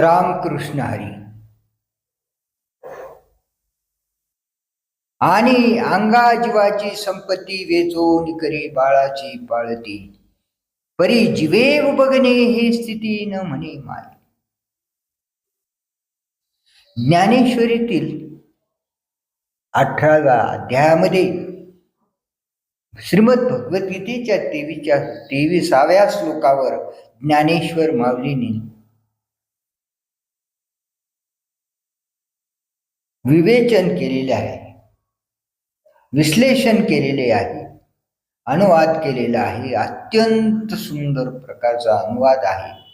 रामकृष्ण हरी. आणि अंगा जीवाची संपत्ती वेचून करी बाळाची पाळती. परी जीवे उपगणे हे स्थिती न म्हणे माय. ज्ञानेश्वरीतील अठराव्या अध्यायामध्ये श्रीमद भगवद्गीतेच्या तेवीच्या तेविसाव्या श्लोकावर ज्ञानेश्वर माऊलीने विवेचन केलेले आहे. विश्लेषण केलेले आहे. अनुवाद केलेला आहे. अत्यंत सुंदर प्रकारचा अनुवाद आहे.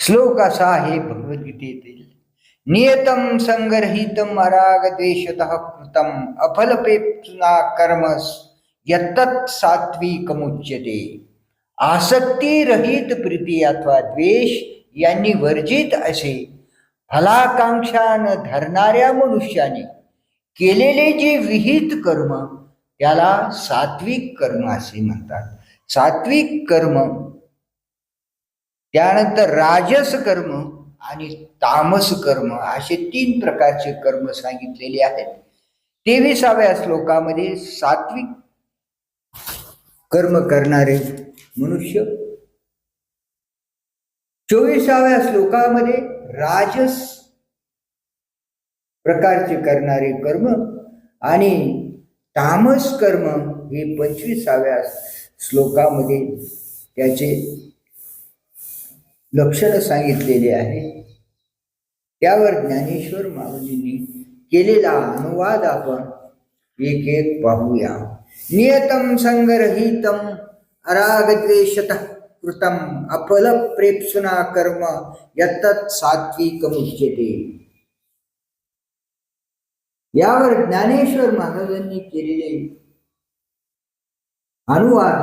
श्लोक असा आहे भगवद्गीतेतील. नियतम संगरहितम अराग द्वेषत कृतम अफलपेप्सुना कर्मस यत्तत् सात्विकमुच्यते. आसक्ती रहित प्रीती अथवा द्वेष यांनी वर्जित असे फलाकांक्षा न धरणाऱ्या मनुष्याने केलेले जे विहित कर्म त्याला सात्विक कर्म असे म्हणतात. सात्विक कर्म त्यानंतर राजस कर्म आणि तामस कर्म असे तीन प्रकारचे कर्म सांगितलेले आहेत. तेविसाव्या श्लोकामध्ये सात्विक कर्म करणारे मनुष्य. चोवीसाव्या श्लोकामध्ये राजस प्रकारचे करणारे कर्म आणि तामस कर्म हे पंचवीसाव्या श्लोकामध्ये त्याचे लक्षण सांगितलेले आहे. त्यावर ज्ञानेश्वर माऊलींनी केलेला अनुवाद आपण एक एक पाहूया. नियतम संगरहितम अरागद्वेषत कृतम अफल प्रेप्सुना कर्म यत्तत् सात्विक मुच्यते यावर ज्ञानेश्वर महाराजांनी केलेले अनुवाद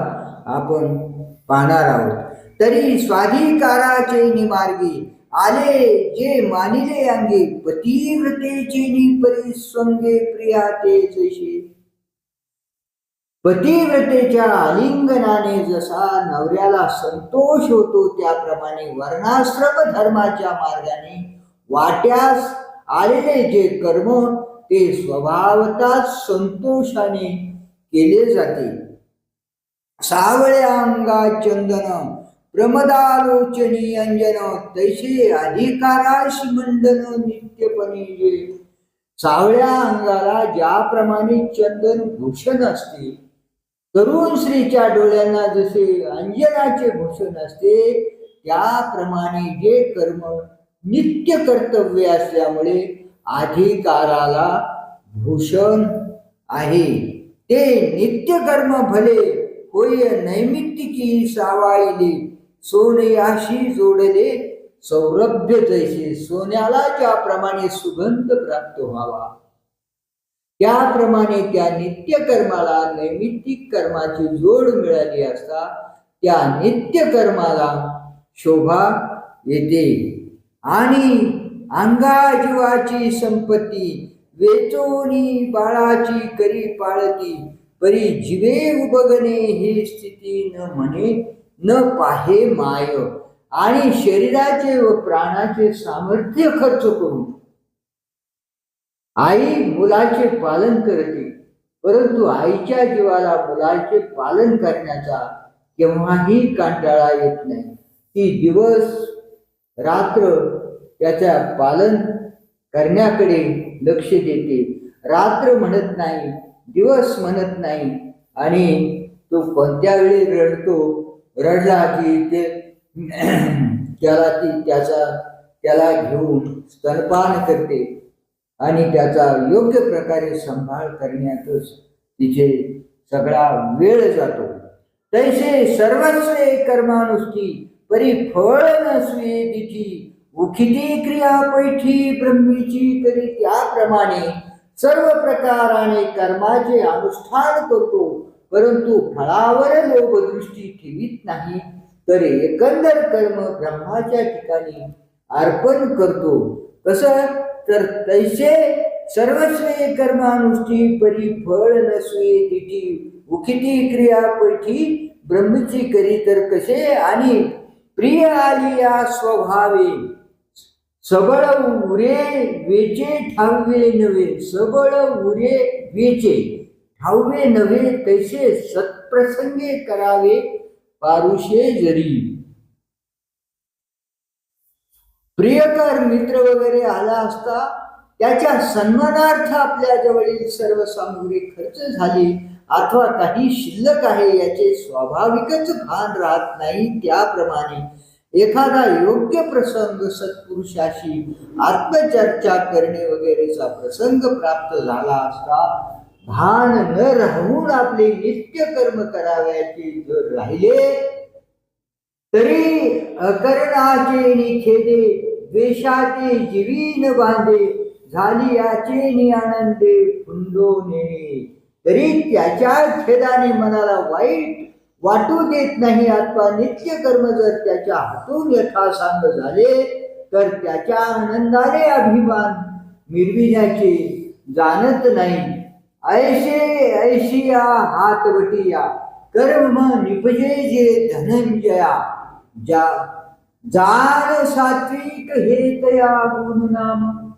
आपण पाहणार आहोत. तरी स्वाधिकाराचे निमार्गी आले जे मानिले अंगे पतिव्रतेचे निपरी स्वंगे प्रिया ते जशी पतिव्रतेच्या आलिंगनाने जसा नवऱ्याला संतोष होतो त्याप्रमाणे वर्णाश्रम धर्माच्या मार्गाने वाट्यास आलेले जे कर्म ते स्वभावताच संतोषाने केले जाते. सावळ्या अंगा चंदन प्रमदालोचनी अंजन तैसे अधिकाराशी मंडन नित्यपणे जे सावळ्या अंगाला ज्याप्रमाणे चंदन भूषण असते तरुण स्त्रीच्या डोळ्यांना जसे अंजनाचे भूषण असते त्याप्रमाणे जे कर्म नित्य कर्तव्य असल्यामुळे अधिकाराला भूषण आहे. ते नित्य कर्म भले होय नैमित्तिकी सावाईले सोनयाशी जोडले सौरभ्य जैसे सोन्याला ज्याप्रमाणे सुगंध प्राप्त व्हावा. त्याप्रमाणे त्या नित्य कर्माला नैमित्तिक कर्माची जोड मिळाली असता त्या नित्य कर्माला शोभा येते. आणि अंगाजीवाची संपत्ती वेचोनी बाळाची करी पाळती परी जीवे उबगणे ही स्थिती न म्हणे न पाहे माय. आणि शरीराचे व प्राणाचे सामर्थ्य खर्च करून आई मुलाचे पालन करते परंतु आईच्या जीवाला मुलाचे पालन करण्याचा केव्हाही कंटाळा येत नाही. ती दिवस रात्र त्याच्या पालन करण्याकडे लक्ष देते. रात्र म्हणत नाही दिवस म्हणत नाही आणि तो कोणत्या वेळी रडतो रडला की ते त्याला ती त्याचा त्याला घेऊन स्तनपान करते. आणि त्याचा योग्य प्रकारे सांभाळ करण्यातच तिचे सगळा वेळ जातो. तैसे सर्वस्वे कर्मानुष्ठी परी फळ नसवे तिची उखिती क्रिया पैठी ब्रह्मीची तरी त्याप्रमाणे सर्व प्रकाराने कर्माचे अनुष्ठान करतो. परंतु फळावर लोभदृष्टी ठेवीत नाही तर एकंदर कर्म ब्रह्माच्या ठिकाणी अर्पण करतो. कसं? तर तैसे सर्वस्वे कर्मानुष्ठी परी फळ नसवे तिची उखिती क्रिया पैठी ब्रह्मची करी तर कसे आणि प्रिय आलिया स्वभावे. सबळ उरे वेचे ठावे नव्हे. सबळ उरे वेचे ठावे नव्हे. तैसे सत्प्रसंगे करावे पारुषे जरी. प्रियकर मित्र वगैरे आला असता त्याच्या सन्मानार्थ आपल्या जवळील सर्व सामुग्री खर्च झाली. अथवा काही शिल्लक आहे याचे स्वाभाविकच भान राहत नाही त्याप्रमाणे. एखादा योग्य प्रसंग सत्पुरुषाशी आत्मचर्चा करणे वगैरेचा प्रसंग प्राप्त झाला असता भान न राहून आपले नित्य कर्म करावयाचे जर राहिले. तरी अकरणाचे निखेदे द्वेषाचे जीवीन बांधे झाली याचे निआनंदे आनंदे तरी त्याच्या छेदाने मनाला वाईट वाटू देत नाही अथवा नित्य कर्म जर त्याच्या हातून यथासांग झाले तर त्याच्या आनंदाने अभिमान मिरविण्याचे जाणत नाही. ऐशे ऐशिया हातवटिया कर्म निपजे जे धनंजया ज्या जाण सात्विक हेतया गुण नाम.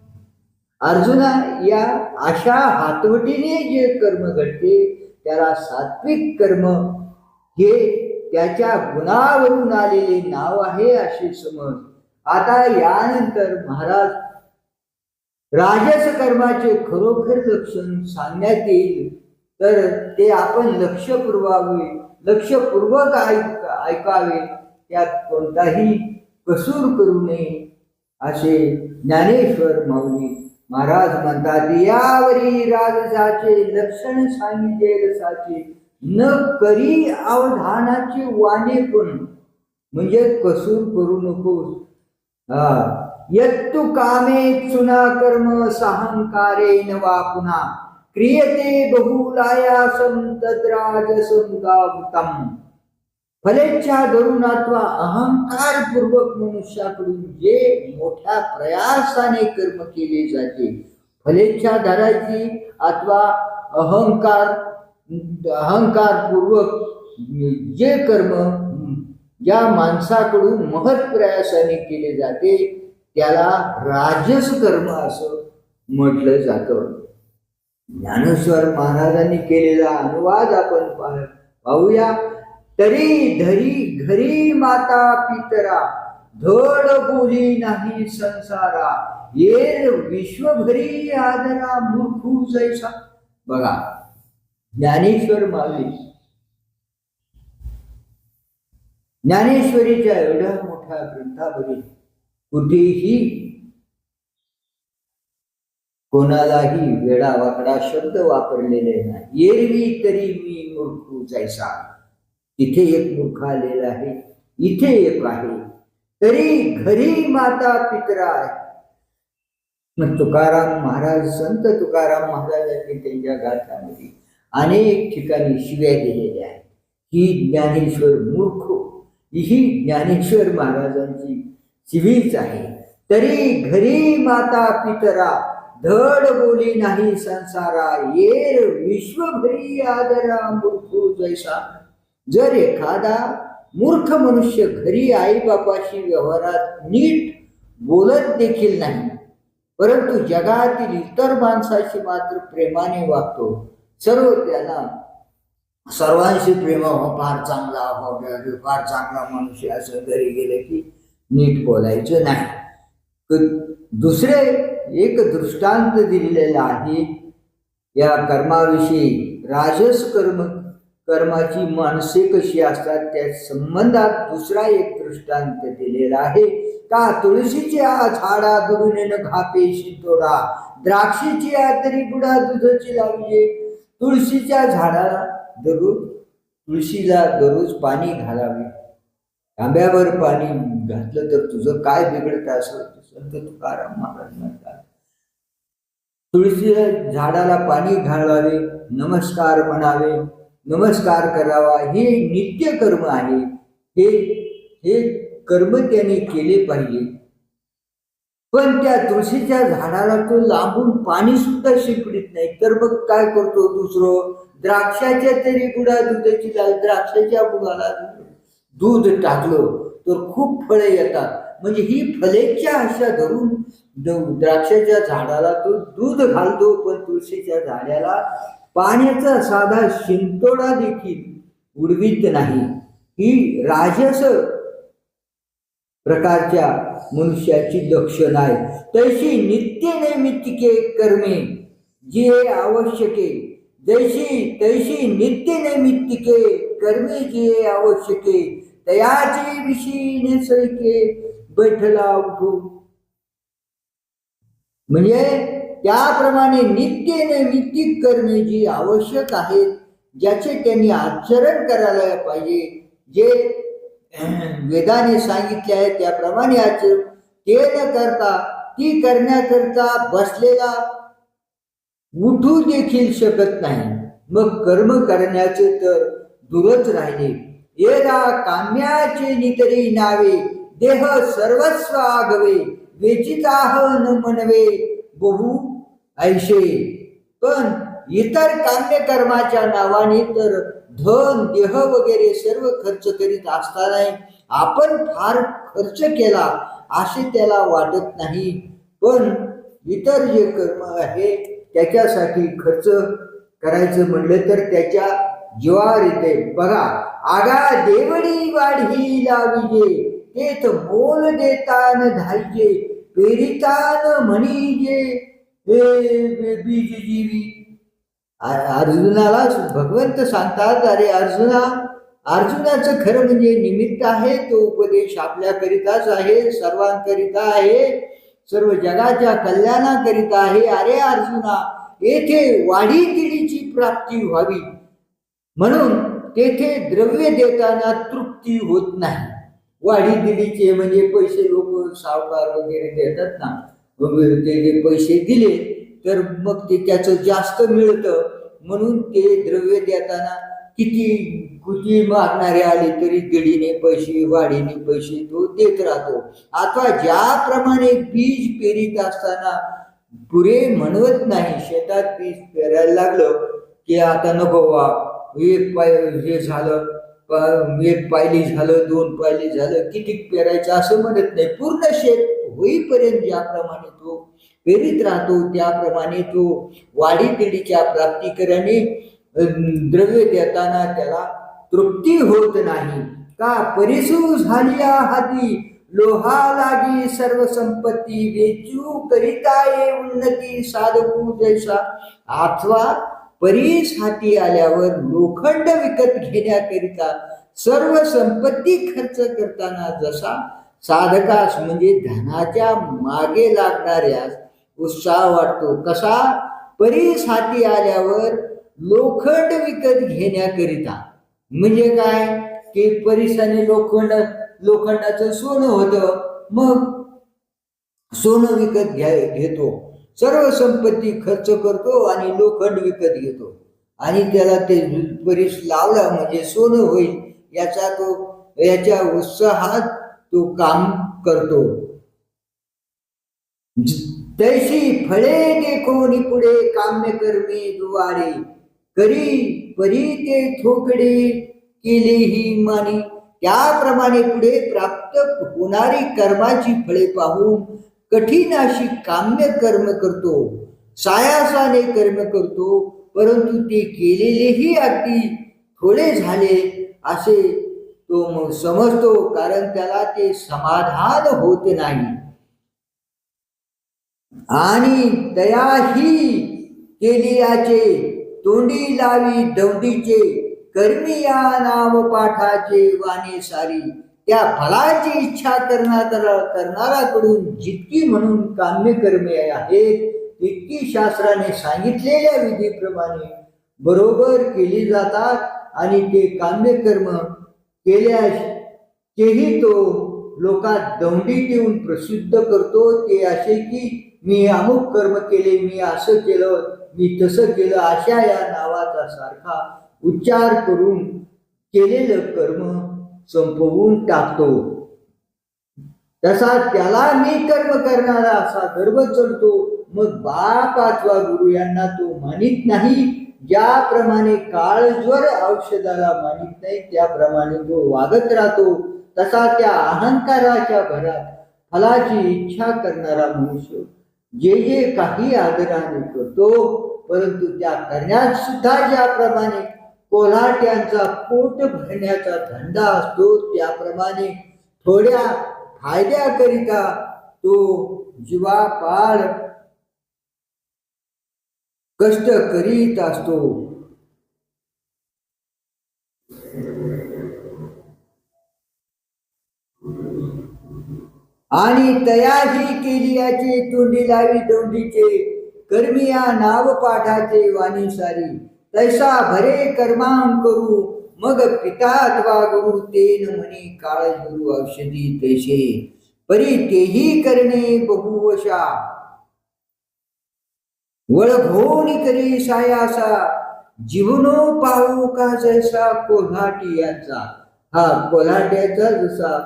अर्जुना या अशा हातवटीने जे कर्म घडते त्याला सात्विक कर्म हे त्याच्या गुणावरून आलेले नाव आहे असे समज. आता यानंतर महाराज राजस कर्माचे खरोखर लक्षण सांगण्यात येईल. तर ते आपण लक्ष पुरवावे लक्षपूर्वक ऐक ऐकावे. त्यात कोणताही कसूर करू नये. असे ज्ञानेश्वर माऊली महाराज म्हणतात यावरी राजसाचे लक्षण सांगितले रसाचे न करी अवधानाचे वाणे पण. म्हणजे कसूर करू नकोस. हा यत्तु कामे चुना कर्म साहंकारेन वा पुन्हा. क्रियते बहुलाया बहुलायासं तद्राजसमुदावृतम फलेच्छा धरून अथवा अहंकारपूर्वक मनुष्याकडून जे मोठ्या प्रयासाने कर्म केले जाते फलेच्छा धरायची अथवा अहंकार अहंकारपूर्वक जे कर्म ज्या माणसाकडून महत् प्रयासाने केले जाते त्याला राजस कर्म असं म्हटलं जातं. ज्ञानेश्वर महाराजांनी केलेला अनुवाद आपण पा- पाहूया. तरी धरी घरी माता पितरा धड बोली नाही संसारा येर विश्वभरी आदरा मूर्खू जैसा. बघा ज्ञानेश्वर माऊली. ज्ञानेश्वरीच्या एवढ्या मोठ्या ग्रंथावरील कुठेही कोणालाही वेडा वाकडा शब्द वापरलेले नाही. एरवी तरी मी मूर्खू जायचा इथे एक मूर्ख आलेला आहे इथे एक आहे. तरी घरी माता पितरा आहे. मग तुकाराम महाराज संत तुकाराम महाराजांनी त्यांच्या गाथामध्ये अनेक ठिकाणी शिव्या दिलेल्या आहेत. ही ज्ञानेश्वर मूर्ख ही ज्ञानेश्वर महाराजांची शिवीच आहे. तरी घरी माता पितरा धड बोली नाही संसारा येर विश्वभरी आदरा मूर्ख जैसा. जर एखादा मूर्ख मनुष्य घरी आई बापाशी व्यवहारात नीट बोलत देखील नाही परंतु जगातील इतर माणसाशी मात्र प्रेमाने वागतो सर्व त्याला सर्वांशी प्रेम हो, फार चांगला हो फार चांगला मनुष्य असं घरी गेलं की नीट बोलायचं नाही. दुसरे एक दृष्टांत दिलेला आहे या कर्माविषयी राजस कर्म कर्माची माणसे कशी असतात त्या संबंधात दुसरा एक दृष्टांत दिलेला आहे. का? तुळशीच्या झाडा दुरुनेन घापेशी तोडा द्राक्षीची तरी बुडा दुधाची लावली तुळशीच्या झाडाला दररोज तुळशीला दररोज पाणी घालावे. तांब्यावर पाणी घातलं तर तुझं काय बिघडत असं संत तुकाराम महाराज म्हणतात. तुळशीच्या झाडाला पाणी घालावे नमस्कार म्हणावे. नमस्कार करावा हे नित्य कर्म आहे. हे हे कर्म त्याने केले पाहिजे. पण त्या तुळशीच्या झाडाला तो लांबून पाणी सुद्धा शिंपडीत नाही. तर मग काय करतो दुसरं? द्राक्षाच्या तरी बुडा दुधाची लाल द्राक्षाच्या बुडाला दूध टाकलं तर खूप फळे येतात. म्हणजे ही फलेच्या आशा धरून द्राक्षाच्या झाडाला तो दूध घालतो पण तुळशीच्या झाडाला पाण्याचा साधा शिंतोडा देखील उडवीत नाही. ही राजस प्रकारच्या मनुष्याची लक्षण आहे. तशी नित्य नैमित्तिके कर्मे जे आवश्यके. जैशी तैशी नित्य नैमित्तिके कर्मे जे आवश्यके. तयाचे विषयी नैसर्गिके बैठला उठू. म्हणजे त्याप्रमाणे नित्य नैमित्तिक कर्मे जी आवश्यक आहेत ज्याचे त्यांनी आचरण करायला पाहिजे. जे वेदाने सांगितले आहे त्याप्रमाणे आचरण ते न करता ती करण्याकरता बसलेला उठू देखील शकत नाही. मग कर्म करण्याचे तर दूरच राहिले. येदा काम्याचे नितरी नावे देह सर्वस्व आगवे वेचिताह न मनवे बहु ऐशे. पण इतर काम्यकर्माच्या नावाने तर धन देह वगैरे सर्व खर्च करीत असतानाही आपण फार खर्च केला असे त्याला वाटत नाही. पण इतर जे कर्म आहे त्याच्यासाठी खर्च करायचं म्हणलं तर त्याच्या जीवावर येते बघा आगा देवडी वाढी लाविजे तेथ मोल देतान धायजे पेरितान म्हणीजे. हे बीज अर्जुनाला भगवंत सांगतात अरे अर्जुना अर्जुनाचं खरं म्हणजे निमित्त आहे तो उपदेश आपल्याकरिताच आहे सर्वांकरिता आहे सर्व जगाच्या कल्याणाकरिता आहे. अरे अर्जुना येथे वाढी दिडीची प्राप्ती व्हावी. म्हणून तेथे द्रव्य देताना तृप्ती होत नाही. वाढी दिडीचे म्हणजे पैसे लोक सावकार वगैरे देतात ना. ते जे पैसे दिले तर मग ते त्याचं जास्त मिळतं. म्हणून ते द्रव्य देताना किती कुती मागणारे आले तरी दिडीने पैसे वाढीने पैसे तो देत राहतो. आता ज्याप्रमाणे बीज पेरीत असताना पुरे म्हणवत नाही शेतात बीज पेरायला लागलं की आता नको वा एक पाय हे झालं एक पायली झालं दोन पायली झालं किती पेरायचं असं म्हणत नाही. पूर्ण शेत होईपर्यंत ज्याप्रमाणे तो प्रेरित राहतो त्याप्रमाणे तो वाढी पिढीच्या प्राप्तिकराने द्रव्य देताना त्याला तृप्ती होत नाही. का? परिसू झाली हाती लोहा लागी सर्व संपत्ती वेचू करिता ये उन्नती साधकू जैसा. अथवा परीस हाती आल्यावर लोखंड विकत घेण्याकरिता सर्व संपत्ती खर्च करताना जसा साधकास म्हणजे धनाच्या मागे लागणाऱ्यास उत्साह वाटतो. कसा? परीस हाती आल्यावर लोखंड विकत घेण्याकरिता. म्हणजे काय? की परिसाने लोखंड लोखंडाचं सोनं होतं. मग सोनं विकत घ्या घेतो. सर्व संपत्ती खर्च करतो आणि लोखंड विकत घेतो. आणि त्याला ते परीस लावला म्हणजे सोनं होईल. याचा तो याच्या उत्साहात तो काम करतो. तैशी फळे देखोनी पुढे काम्य कर्मे दुवारे करी परी ते ठोकडे केले ही मानी. त्याप्रमाणे पुढे प्राप्त होणारी कर्माची फळे पाहून कठीण अशी काम्य कर्म करतो. सायासाने कर्म करतो परंतु ते केलेलेही अगदी थोडे झाले असे तो मग समजतो कारण त्याला ते समाधान होत नाही. आणि दयाही केली याचे तोंडी लावी दौडीचे कर्मी या नाव पाठाचे वाणे सारी. त्या फलाची इच्छा करणारा करणाराकडून जितकी म्हणून काम्य कर्मे आहेत तितकी शास्त्राने सांगितलेल्या विधीप्रमाणे बरोबर केली जातात आणि ते काम्य कर्म केल्यास तेही तो लोकात दौंडी देऊन प्रसिद्ध करतो. ते असे की मी अमुक कर्म केले मी असं केलं मी तसं केलं अशा या नावाचा सारखा उच्चार करून केलेलं कर्म संपवून टाकतो. तसा त्याला मी कर्म करणारा असा गर्व चढतो मग बापाचवा गुरु यांना तो मानित नाही. ज्याप्रमाणे काळज्वर औषधाला मानित नाही त्याप्रमाणे जो वागत राहतो तसा त्या अहंकाराच्या भरात फलाची इच्छा करणारा मनुष्य जे जे काही आदराने करतो परंतु त्या करण्यात सुद्धा ज्याप्रमाणे कोल्हाट्यांचा पोट भरण्याचा धंदा असतो त्याप्रमाणे थोड्या फायद्याकरिता तो जीवापाड कष्ट करीत असतो. आणि तयारी केली याचे तोंडी लावी दोंडीचे कर्मिया नाव पाठाचे वाणी सारी तैसा भरे कर्मां करू मग पिता अथवा गुरु तेन म्हणे काळ गुरु औषधी तैसे. परी तेही करणे बहुवशा. वळघोणी करी सायासा जीवनो पाहू का जैसा कोल्हाटियाचा हा कोल्हाट्याचा जसा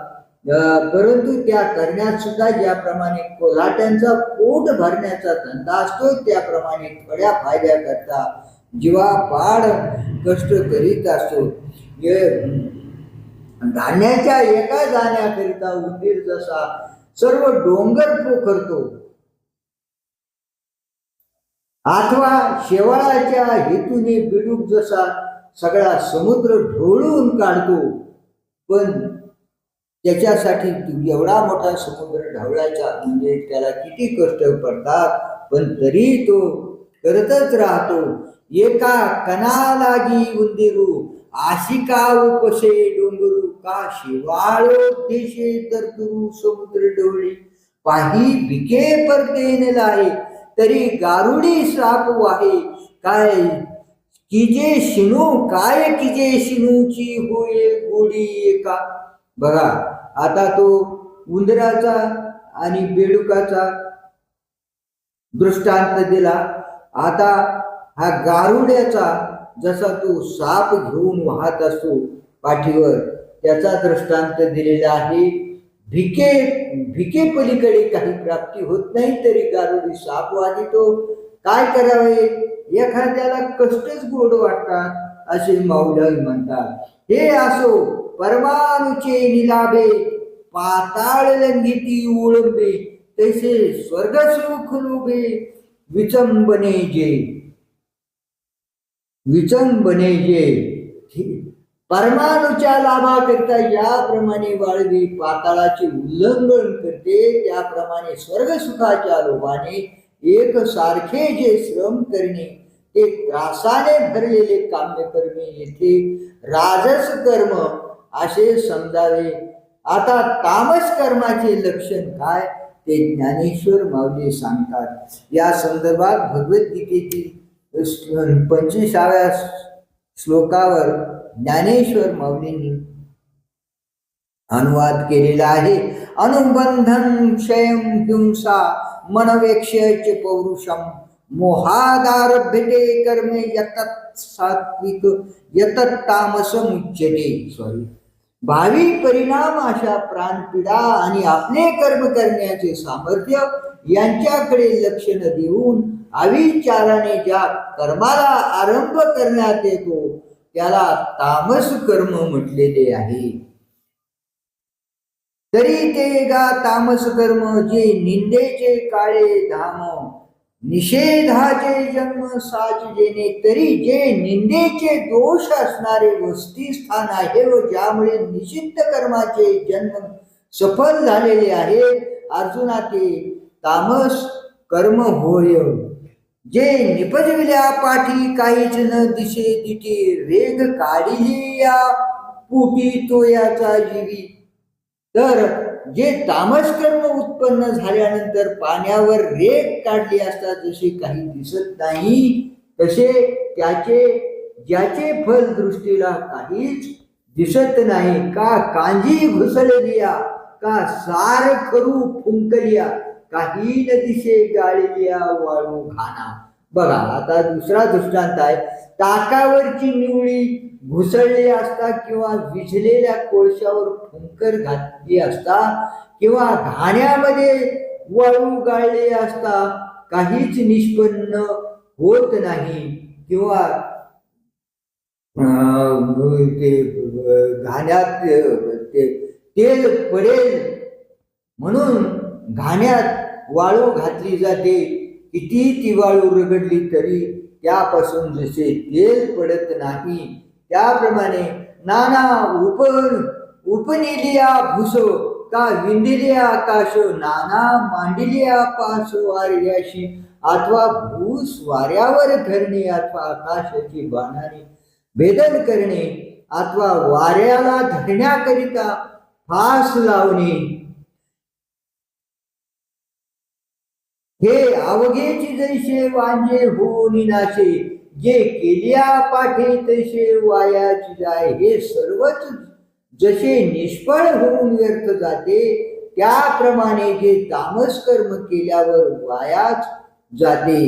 परंतु त्या करण्यात सुद्धा ज्याप्रमाणे कोल्हाट्यांचा पोट भरण्याचा धंदा असतो त्याप्रमाणे थोड्या फायद्याकरता जीवापाड कष्ट करीत असतो. धान्याच्या एका जाण्याकरिता उंदीर जसा सर्व डोंगर पोखरतो अथवा शेवाळाच्या हेतूने बिडूक जसा सगळा समुद्र ढोळून काढतो पण त्याच्यासाठी एवढा मोठा समुद्र ढवळायचा म्हणजे त्याला किती कष्ट पडतात पण तरी तो करतच राहतो. एका कणालागी उंदिरू आशिका उपसे डोंगरू का शिवाळो देशे तर तुरु समुद्र डोळे पाही भिके परतेन लाहे तरी गारुडी साप वाहे काय? किजे शिनू? काय किजे शिनूची होय गोडी एका? बघा आता तो उंदराचा आणि बेडुकाचा दृष्टांत दिला. आता हा गारुड्याचा जसा तो साप घेऊन वाहत असतो पाठीवर त्याचा दृष्टांत दिलेला आहे. भिके भिके पलीकडे काही प्राप्ती होत नाही तरी गारुडी साप वागितो काय करावे? एखाद्याला कष्टच गोड वाटतात असे मौलवी म्हणतात. हे असो परमाणुचे निलाभे पाताळ लंघिती उळंबे तैसे स्वर्ग सुख लुबे विचंबने जे विचंबने जे परमाणूच्या लाभाकरिता याप्रमाणे वाळवी पाताळाचे उल्लंघन करते. त्याप्रमाणे स्वर्ग सुखाच्या लोभाने एक सारखे जे श्रम करणे ते त्रासाने भरलेले काम्य कर्मे येथे राजस कर्म असे समजावे. आता तामस कर्माचे लक्षण काय? ते ज्ञानेश्वर माऊली सांगतात. या संदर्भात भगवद्गीतेतील पंचवीसाव्या श्लोकावर ज्ञानेश्वर माऊलींनी अनुवाद केलेला आहे. अनुबंधन क्षयम हिंसा मनवेक्षच पौरुषम मोहादारभ्यते कर्मे यतत सात्विक यतत तामस मुच्यते सॉरी भावी परिणाम अशा प्राणपीडा आणि आपले कर्म करण्याचे सामर्थ्य यांच्याकडे लक्ष न देऊन अविचाराने ज्या कर्माला आरंभ करण्यात येतो त्याला तामस कर्म म्हटलेले आहे. तरी ते गा तामस कर्म जे निंदेचे काळे धाम निषेधाचे जन्म साजजेने तरी जे निंदेचे दोष असणारे वस्ती स्थान आहे व ज्यामुळे निषिद्ध कर्माचे जन्म सफल झालेले आहेत अर्जुना ते तामस कर्म होय. जे निपजविल्या पाठी काहीच न दिसे तिथे रेग काढिली या पोटी तो याचा जीवी. तर जे तामस कर्म उत्पन्न झाल्यानंतर पाण्यावर रेग काढली असता जसे काही दिसत नाही तसे त्याचे ज्याचे फल दृष्टीला काहीच दिसत नाही. का कांजी घुसळलिया का सार करू फुंकलिया काही न दिसे गाळलिया वाळू घाना बघा आता दुसरा दृष्टांत आहे. ताकावरची निवळी घुसळली असता किंवा विझलेल्या कोळशावर फुंकर घातली असता किंवा घाण्यामध्ये वाळू गाळले असता काहीच निष्पन्न होत नाही किंवा ते घाण्यात ते तेल पडेल म्हणून घाण्यात वाळू घातली जाते. किती ती वाळू रगडली तरी त्यापासून जसे तेल पडत नाही. त्याप्रमाणे नाना उपन उपनिलिया भूस का विंदिलिया आकाश नाना मांडिलिया पास वार्याशी अथवा भूस वाऱ्यावर धरणे अथवा आकाशाची बाणाने भेदन करणे अथवा वाऱ्याला धरण्याकरिता फास लावणे हे अवघेची जैसे वांजे होऊन नाशे जे केल्या पाठे तैसे वायाची जाय हे सर्वच जसे निष्फळ होऊन व्यर्थ जाते त्याप्रमाणे जे तामस कर्म केल्यावर वायाच जाते.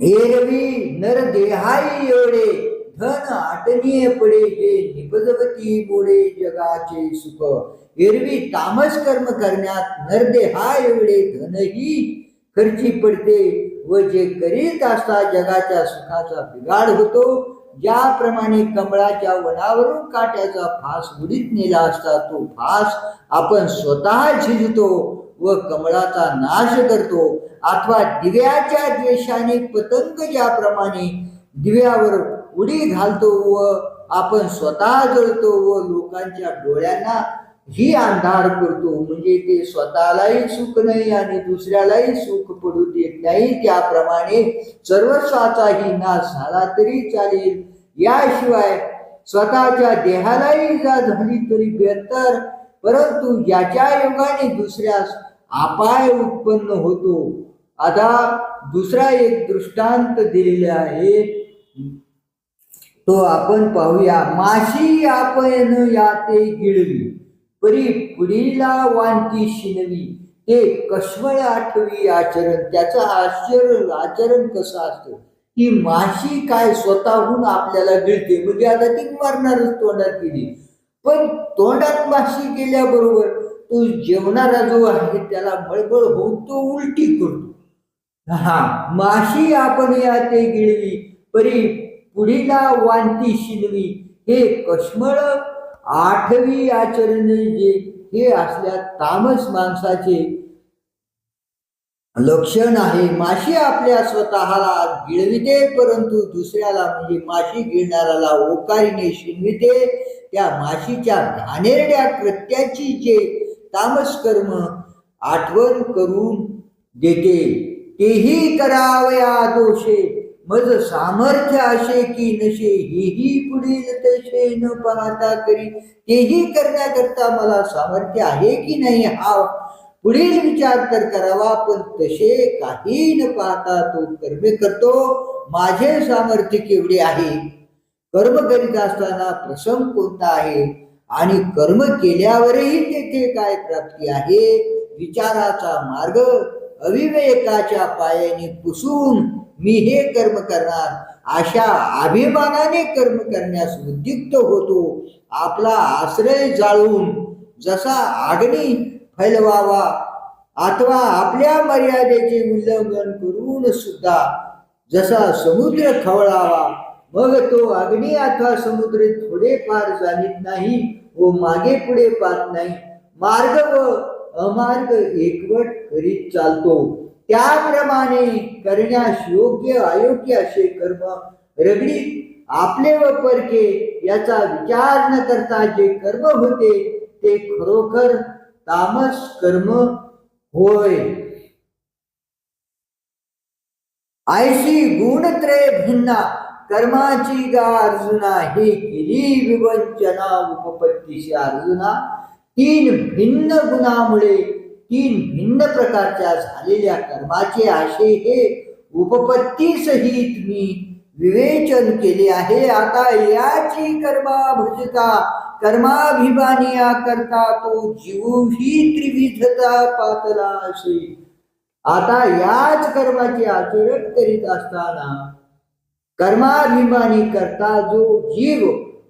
एरवी नर देहाई एवढे धन आटनीय पडे जे निपजवती मोडे जगाचे सुख. एरवी तामस कर्म करण्यात नरदेहा एवढे धनही खर्ची पडते व जे करीत असता जगाच्या सुखाचा बिघाड होतो ज्याप्रमाणे कमळाच्या वनावरून काट्याचा फास उडीत नेला असता तो फास आपण स्वतः झिजतो व कमळाचा नाश करतो. अथवा दिव्याच्या द्वेषाने पतंग ज्याप्रमाणे दिव्यावर उडी घालतो व आपण स्वतः जळतो व लोकांच्या डोळ्यांना ही अंधार करतो म्हणजे ते स्वतःलाही सुख नाही आणि दुसऱ्यालाही सुख पडू देत नाही त्याप्रमाणे सर्वस्वाचाही नाश झाला तरी चालेल. याशिवाय स्वतःच्या देहालाही जा झाली तरी बेहतर परंतु याच्या योगाने दुसऱ्यास अपाय उत्पन्न होतो. आता दुसरा एक दृष्टांत दिलेला आहे. तो आपण पाहूया माशी आपण याते गिळवी. परी पुढीला वांती शिनवी. ते कश्मळ आठवी आचरण त्याचं आश्चर्य आचरण कसं असतं? की माशी काय स्वतःहून आपल्याला गिळते? म्हणजे आता ती मारणारच तोंडात गेली. पण तोंडात माशी गेल्याबरोबर तो जेवणारा जो आहे त्याला बळबळ होऊन तो उलटी करतो. हा माशी आपण या ते गिळवी. परी पुढीला वांती शिनवी. हे कश्मळ आठवी आचरण जे हे असल्या तामस माणसाचे लक्षण आहे. माशी आपल्या स्वतःला गिळविते परंतु दुसऱ्याला म्हणजे माशी गिळणाऱ्याला ओकारीने शिनविते त्या माशीच्या घाणेरड्या कृत्याची जे तामस कर्म आठवण करून देते तेही करावया दोषे. मज सामर्थ्य असे की नशे हेही पुढील तसे न पाहता करी. तेही करण्याकरता मला सामर्थ्य आहे की नाही हा पुढील विचार तर करावा पण तसे काही न पाहता तो कर्मे करतो. माझे सामर्थ्य केवढे आहे? कर्म करीत असताना प्रसंग कोणता आहे? आणि कर्म केल्यावरही तेथे काय प्राप्ती आहे? विचाराचा मार्ग अविवेकाच्या पायाने पुसून मी हे कर्म करणार. अशा अभिमानाने कर्म करण्यास उद्युक्त होतो. आपला आश्रय जाळून जसा अग्नी फैलवावा अथवा आपल्या मर्यादेचे उल्लंघन करून सुद्धा जसा समुद्र खवळावा मग तो अग्नी अथवा समुद्र थोडेफार जाणीत नाही व मागे पुढे पाहत नाही. मार्ग व अमार्ग एकवट करीत चालतो. त्याप्रमाणे करण्यास योग्य अयोग्य असे कर्म रगडीत आपले व परके याचा विचार न करता जे कर्म होते ते खरोखर तामस कर्म होय. आयशी गुणत्रय भिन्ना कर्माची गा अर्जुना हे केली विवंचना उपपत्तीशी अर्जुना. तीन भिन्न गुणामुळे तीन भिन्न प्रकारच्या झालेल्या कर्माचे आशे हे उपपत्ती सहित मी विवेचन केले आहे. आता याची कर्मा भजता कर्माभिमानी करता तो जीव ही त्रिविधता पातला असे. आता याच कर्माचे आचरण करीत असताना कर्माभिमानी करता जो जीव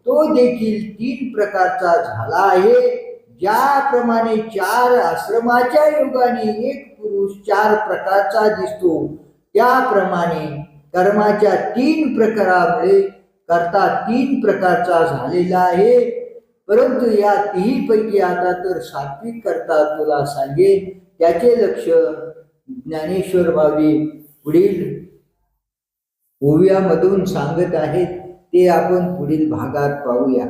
तो देखील तीन प्रकारचा झाला आहे. ज्याप्रमाणे चार आश्रमाच्या युगाने एक पुरुष चार प्रकारचा दिसतो. त्याप्रमाणे कर्माच्या तीन प्रकारामुळे करता तीन प्रकारचा झालेला आहे. परंतु या तिही पैकी आता तर सात्विक करता तुला सांगेल त्याचे लक्ष ज्ञानेश्वर बाबी पुढील ओव्यामधून सांगत आहेत. ते आपण पुढील भागात पाहूया.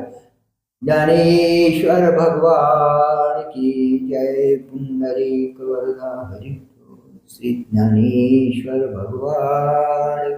ज्ञानेश्वर भगवान की जय पुंडरीक वरदा हरी श्री ज्ञानेश्वर भगवान।